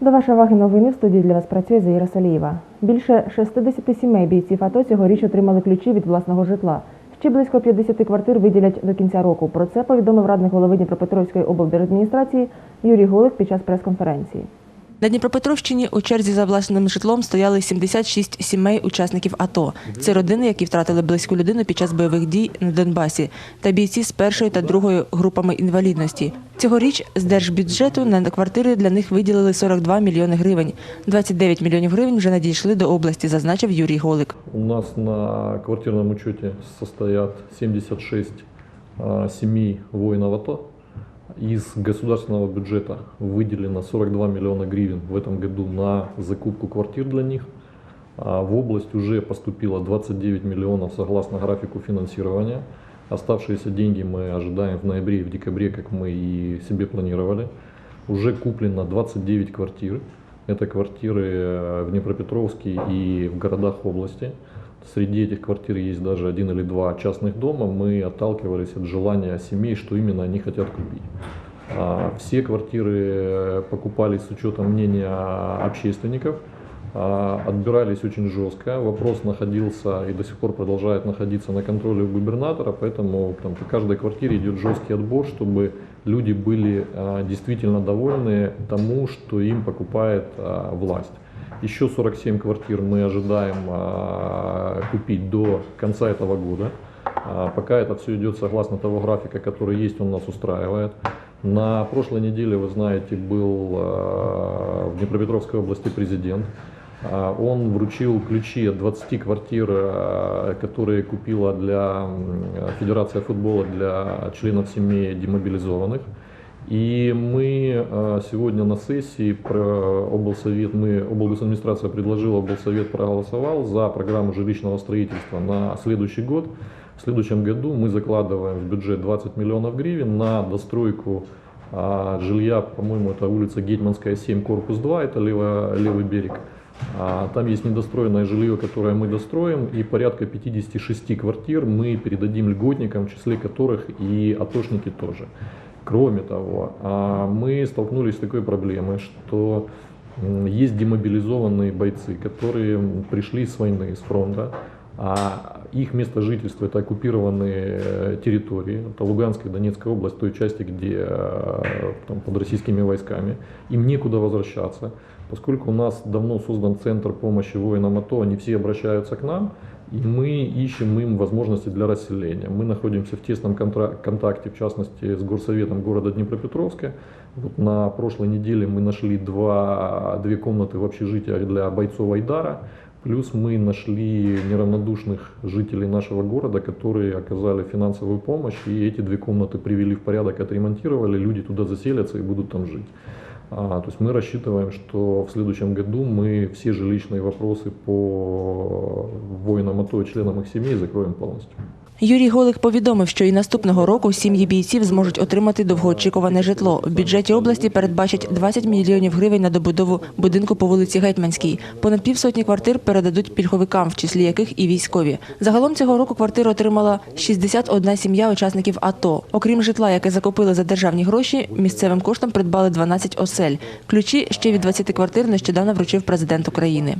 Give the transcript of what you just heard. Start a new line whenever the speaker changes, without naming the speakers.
До вашої уваги новини в студії для вас працює Заїра Салієва. Більше 60 сімей бійців АТО цьогоріч отримали ключі від власного житла. Ще близько 50 квартир виділять до кінця року. Про це повідомив радник голови Дніпропетровської облдержадміністрації Юрій Голик під час прес-конференції.
На Дніпропетровщині у черзі за власним житлом стояли 76 сімей учасників АТО. Це родини, які втратили близьку людину під час бойових дій на Донбасі, та бійці з першої та другої групами інвалідності. Цьогоріч з держбюджету на квартири для них виділили 42 мільйони гривень. 29 мільйонів гривень вже надійшли до області, зазначив Юрій Голик.
У нас на квартирном учете состоят 76 а, семей воинов АТО. Из государственного бюджета выделено 42 миллиона гривен в этом году на закупку квартир для них. А в область уже поступило 29 миллионов согласно графику финансирования. Оставшиеся деньги мы ожидаем в ноябре и в декабре, как мы и себе планировали. Уже куплено 29 квартир. Это квартиры э, в Днепропетровске и в городах области. Среди этих квартир есть даже один или два частных дома. Мы отталкивались от желания семей, что именно они хотят купить. А, Все квартиры э, покупались с учетом мнения общественников. А, Отбирались очень жестко. Вопрос находился и до сих пор продолжает находиться на контроле у губернатора, поэтому там, по каждой квартире идет жесткий отбор, чтобы люди были а, действительно довольны тому, что им покупает власть. Еще 47 квартир мы ожидаем а, купить до конца этого года. А, Пока это все идет согласно того графика, который есть, он нас устраивает. На прошлой неделе, вы знаете, был а, в Днепропетровской области президент. Он вручил ключи от 20 квартир, которые купила для Федерация футбола для членов семей демобилизованных. И мы э, сегодня на сессии про облсовет, мы, облгосадминистрация предложила, облсовет проголосовал за программу жилищного строительства на следующий год. В следующем году мы закладываем в бюджет 20 миллионов гривен на достройку а, жилья, по-моему, это улица Гетманская, 7, корпус 2, это лево, левый берег. А, Там есть недостроенное жилье, которое мы достроим, и порядка 56 квартир мы передадим льготникам, в числе которых и атошники тоже. Кроме того, а, мы столкнулись с такой проблемой, что есть демобилизованные бойцы, которые пришли с войны, с фронта, а их место жительства это оккупированные э, территории, это Луганская Донецкая область, той части, где э, там, под российскими войсками. Им некуда возвращаться, поскольку у нас давно создан центр помощи воинам АТО, они все обращаются к нам, и мы ищем им возможности для расселения. Мы находимся в тесном контакте, в частности, с горсоветом города Днепропетровска. Вот на прошлой неделе мы нашли два, две комнаты в общежитиях для бойцов Айдара. Плюс мы нашли неравнодушных жителей нашего города, которые оказали финансовую помощь, и эти две комнаты привели в порядок, отремонтировали, люди туда заселятся и будут там жить. А, то есть мы рассчитываем, что в следующем году мы все жилищные вопросы по воинам АТО и членам их семей закроем полностью.
Юрій Голик повідомив, що і наступного року сім'ї бійців зможуть отримати довгоочікуване житло. В бюджеті області передбачать 20 мільйонів гривень на добудову будинку по вулиці Гетьманській. Понад півсотні квартир передадуть пільговикам, в числі яких і військові. Загалом цього року квартиру отримала 61 сім'я учасників АТО. Окрім житла, яке закупили за державні гроші, місцевим коштом придбали 12 осель. Ключі ще від 20 квартир нещодавно вручив президент України.